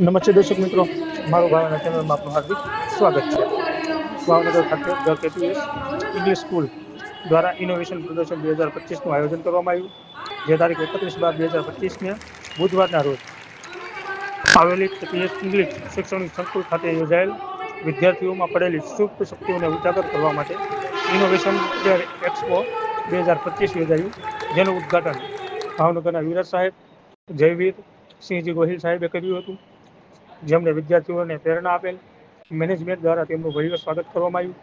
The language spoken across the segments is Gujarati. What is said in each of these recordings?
નમસ્તે દર્શક મિત્રો, મારું ભાવના ચેનલમાં આપનું હાર્દિક સ્વાગત છે. ભાવનગર ખાતે ધ કેટીએસ ઇંગ્લિશ સ્કૂલ દ્વારા ઇનોવેશન પ્રદર્શન બે હજાર પચીસનું આયોજન કરવામાં આવ્યું. જે તારીખ એકત્રીસ બાર બે હજાર પચીસને બુધવારના રોજ આવેલી કેપીએસ ઇંગ્લિશ શૈક્ષણિક સંકુલ ખાતે યોજાયેલ વિદ્યાર્થીઓમાં પડેલી સુપ્ત શક્તિઓને ઉજાગર કરવા માટે ઇનોવેશન એક્સપો બે હજાર પચીસ યોજાયું. જેનું ઉદ્ઘાટન ભાવનગરના વિરાજ સાહેબ, જયવીર સિંહજી ગોહિલ સાહેબે કર્યું હતું. જેમણે વિદ્યાર્થીઓને પ્રેરણા આપેલ મેનેજમેન્ટ દ્વારા તેમનું ભવ્ય સ્વાગત કરવામાં આવ્યું.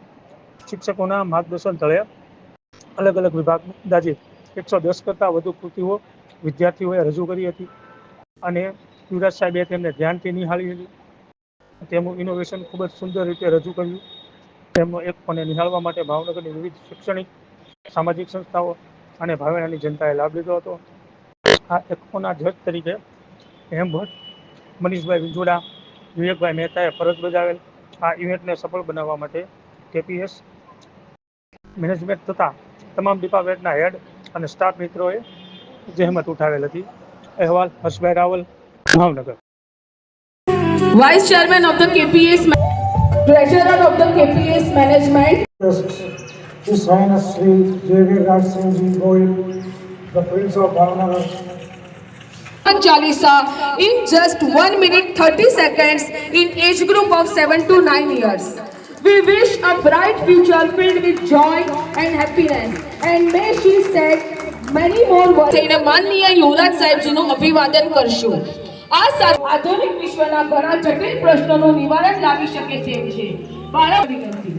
શિક્ષકોના માર્ગદર્શન તળે અલગ અલગ વિભાગ અંદાજે એકસો દસ કરતાં વધુ કૃતિઓ વિદ્યાર્થીઓએ રજૂ કરી હતી અને યુવરાજ સાહેબે તેમને ધ્યાનથી નિહાળી હતી તેમનું ઇનોવેશન ખૂબ જ સુંદર રીતે રજૂ કર્યું. તેમનો એક પણ નિહાળવા માટે ભાવનગરની વિવિધ શૈક્ષણિક, સામાજિક સંસ્થાઓ અને ભાવેણાની જનતાએ લાભ લીધો હતો. આ એક્સપોના જજ તરીકે હેમ ભટ્ટ, મનીષભાઈ વિંજોડા વિવેકભાઈ મહેતાએ ફરજ બજાવેલ આ ઇવેન્ટને સફળ બનાવવા માટે કેપીએસ મેનેજમેન્ટ તથા તમામ ડિપાર્ટમેન્ટના હેડ અને સ્ટાફ મિત્રોએ જહેમત ઉઠાવેલ હતી અહેવાલ Harshbhai Raval Bhavnagar Vice Chairman of the KPS, Ma- Treasurer of the KPS Management, His Highness Sri J.V. Raj Singh Ji Goyal, the Prince of Bhavnagar, Chalisa in just 1 minute 30 seconds in age group of 7 to 9 years. We wish a bright future filled with joy and happiness and may she said many more words. થઈને માનનીય યુવરાજ સાહેબજીનું અભિવાદન કરશું આ સાથે આધુનિક વિશ્વના ઘણા જટિલ પ્રશ્નોનું નિવારણ લાવી શકે તેમ છે બાળક વિનંતી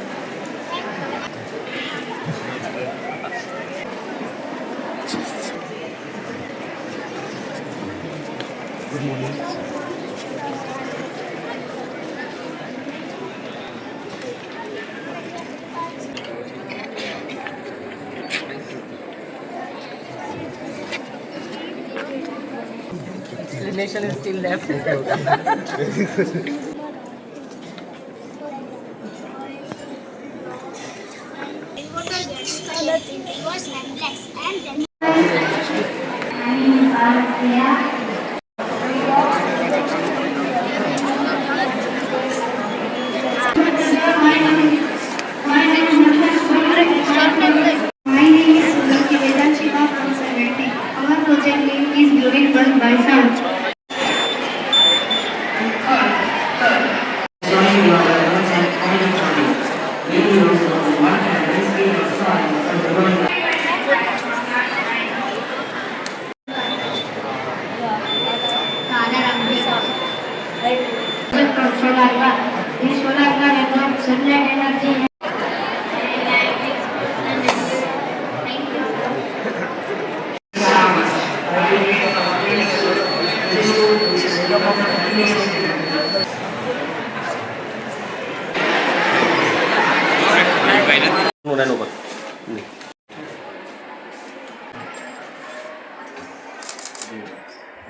morning. explanation is still left. it was and then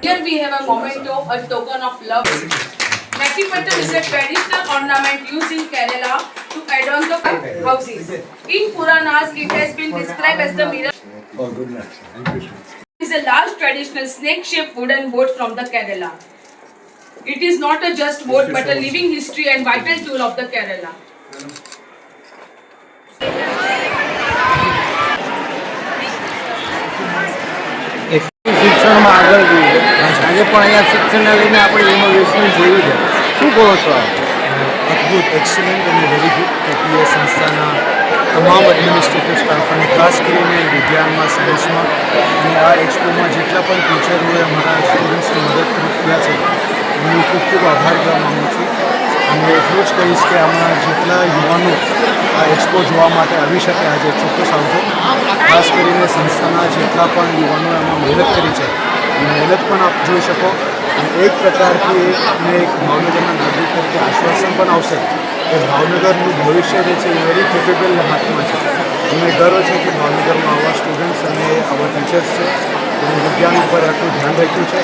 Here we have a memento, a token of love. Matipattam is a traditional ornament used in Kerala to adorn the houses. In Puranas, it has been described as the mirror. It is a large traditional snake-shaped wooden boat from the Kerala. It is not a just boat but a living history and vital tool of the Kerala. શિક્ષણમાં આગળ જઈએ આજે પણ અહીંયા શિક્ષણને લઈને આપણે ઇનોવેશન જોયું છે. શું કહો છો? અદ્ભુત એક્સલન્ટ અને વેરી ગુડ કેપીએસ સંસ્થાના તમામ એડમિનિસ્ટ્રેટિવ સ્ટાફ અને ખાસ કરીને વિજ્ઞાનમાં સાયન્સમાં અને આ એક્સપોમાં જેટલા પણ ટીચરોએ અમારા સ્ટુડન્ટ્સની મદદ કર્યા છે એમનો ખૂબ ખૂબ આભાર કરવા માગું છું. અને એટલું જ કહીશ કે આમાં જેટલા યુવાનો આ એક્સપો જોવા માટે આવી શકે, આજે ચોક્કસ આવજો. ખાસ કરીને સંસ્થાના જેટલા પણ યુવાનોએ આમાં મહેનત કરી છે મહેનત પણ આપ જોઈ શકો અને એક પ્રકારથી અને એક ભાવનગરના નાગરિક તરીકે આશ્વાસન પણ આવશે કે ભાવનગરનું ભવિષ્ય જે છે એ વેરી કેપેબલ હાથમાં છે. અમને ગર્વ છે કે ભાવનગરમાં આવા સ્ટુડન્ટ્સ અને આવા ટીચર્સ છે. અને વિજ્ઞાન ઉપર આટલું ધ્યાન રાખ્યું છે.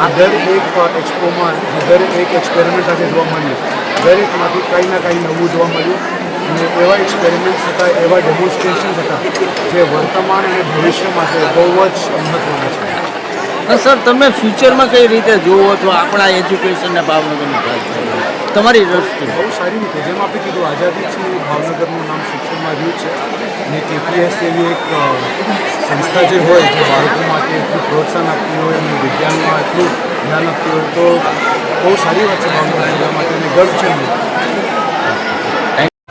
આ દર એક એક્સપોમાં દર એક એક્સપેરિમેન્ટ આજે જોવા મળ્યું. દરેકમાંથી કંઈ ના કંઈ નવું જોવા મળ્યું. અને એવા એક્સપેરિમેન્ટ્સ હતા, એવા ડેમોન્સ્ટ્રેશન્સ હતા, જે વર્તમાન અને ભવિષ્ય માટે બહુ જ મહત્ત્વના છે. સર, તમે ફ્યુચરમાં કઈ રીતે જુઓ છો? આપણા એજ્યુકેશનને ભાવનગરનું તમારી દ્રષ્ટિએ બહુ સારી રીતે. જેમ આપણે કીધું આઝાદીથી ભાવનગરનું નામ શિક્ષણમાં રહ્યું છે. અને કેપીએસ એવી એક સંસ્થા જે હોય, જે બાળકો માટે એટલું પ્રોત્સાહન આપતી હોય અને વિજ્ઞાનમાં એટલું જ્ઞાન આપતી હોય, તો બહુ સારી વાત છે ભાવનગર માટે અને ગર્વ છે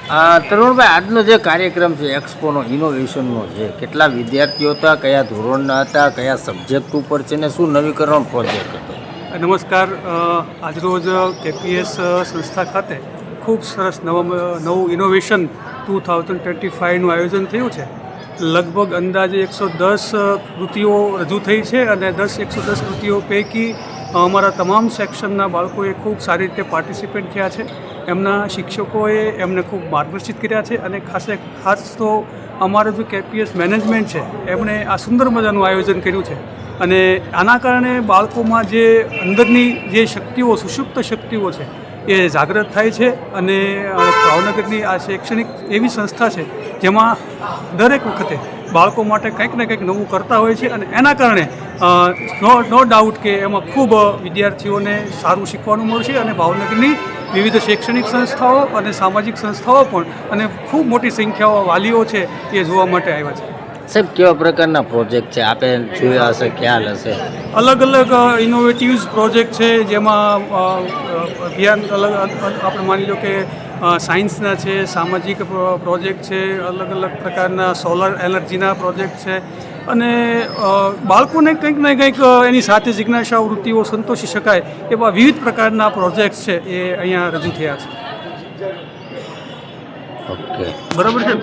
તરુણભાઈ, આજનો જે કાર્યક્રમ છે, એક્સપોનો ઇનોવેશનનો છે, કેટલા વિદ્યાર્થીઓ હતા, કયા ધોરણના હતા, કયા સબ્જેક્ટ ઉપર છે ને શું નવીકરણ પ્રોજેક્ટ હતો? નમસ્કાર આજરોજ કેપીએસ સંસ્થા ખાતે ખૂબ સરસ નવા, નવું ઇનોવેશન ટુ થાઉઝન્ડ ટ્વેન્ટી ફાઇવનું આયોજન થયું છે. લગભગ અંદાજે એકસો દસ કૃતિઓ રજૂ થઈ છે અને દસ, એકસો દસ કૃતિઓ પૈકી અમારા તમામ સેક્શનના બાળકોએ ખૂબ સારી રીતે પાર્ટિસિપેટ થયા છે. એમના શિક્ષકોએ એમને ખૂબ માર્ગદર્શિત કર્યા છે અને ખાસે ખાસ તો અમારું જે કેપીએસ મેનેજમેન્ટ છે, એમણે આ સુંદર મજાનું આયોજન કર્યું છે. અને આના કારણે બાળકોમાં જે અંદરની જે શક્તિઓ, સુષુપ્ત શક્તિઓ છે, એ જાગૃત થાય છે અને ભાવનગરની આ શૈક્ષણિક એવી સંસ્થા છે, જેમાં દરેક વખતે બાળકો માટે કંઈક ને કંઈક નવું કરતા હોય છે અને એના કારણે નો નો ડાઉટ કે એમાં ખૂબ વિદ્યાર્થીઓને સારું શીખવાનું મળશે અને ભાવનગરની વિવિધ શૈક્ષણિક સંસ્થાઓ અને સામાજિક સંસ્થાઓ પણ અને ખૂબ મોટી સંખ્યાઓ વાલીઓ છે એ જોવા માટે આવ્યા છે. સાહેબ કેવા પ્રકારના પ્રોજેક્ટ છે? આપે જોયા હશે ખ્યાલ હશે? અલગ અલગ ઇનોવેટિવ્સ પ્રોજેક્ટ છે જેમાં અભિયાન અલગ આપણે માની લો કે સાયન્સના છે સામાજિક પ્રોજેક્ટ છે અલગ અલગ પ્રકારના સોલર એનર્જીના પ્રોજેક્ટ છે અને બાળકોને કંઈક ને કંઈક એની સાથે જિજ્ઞાસા વૃત્તિઓ સંતોષી શકાય એવા વિવિધ પ્રકારના પ્રોજેક્ટ્સ છે એ અહીંયા રજૂ થયા છે. ઓકે. બરાબર છે?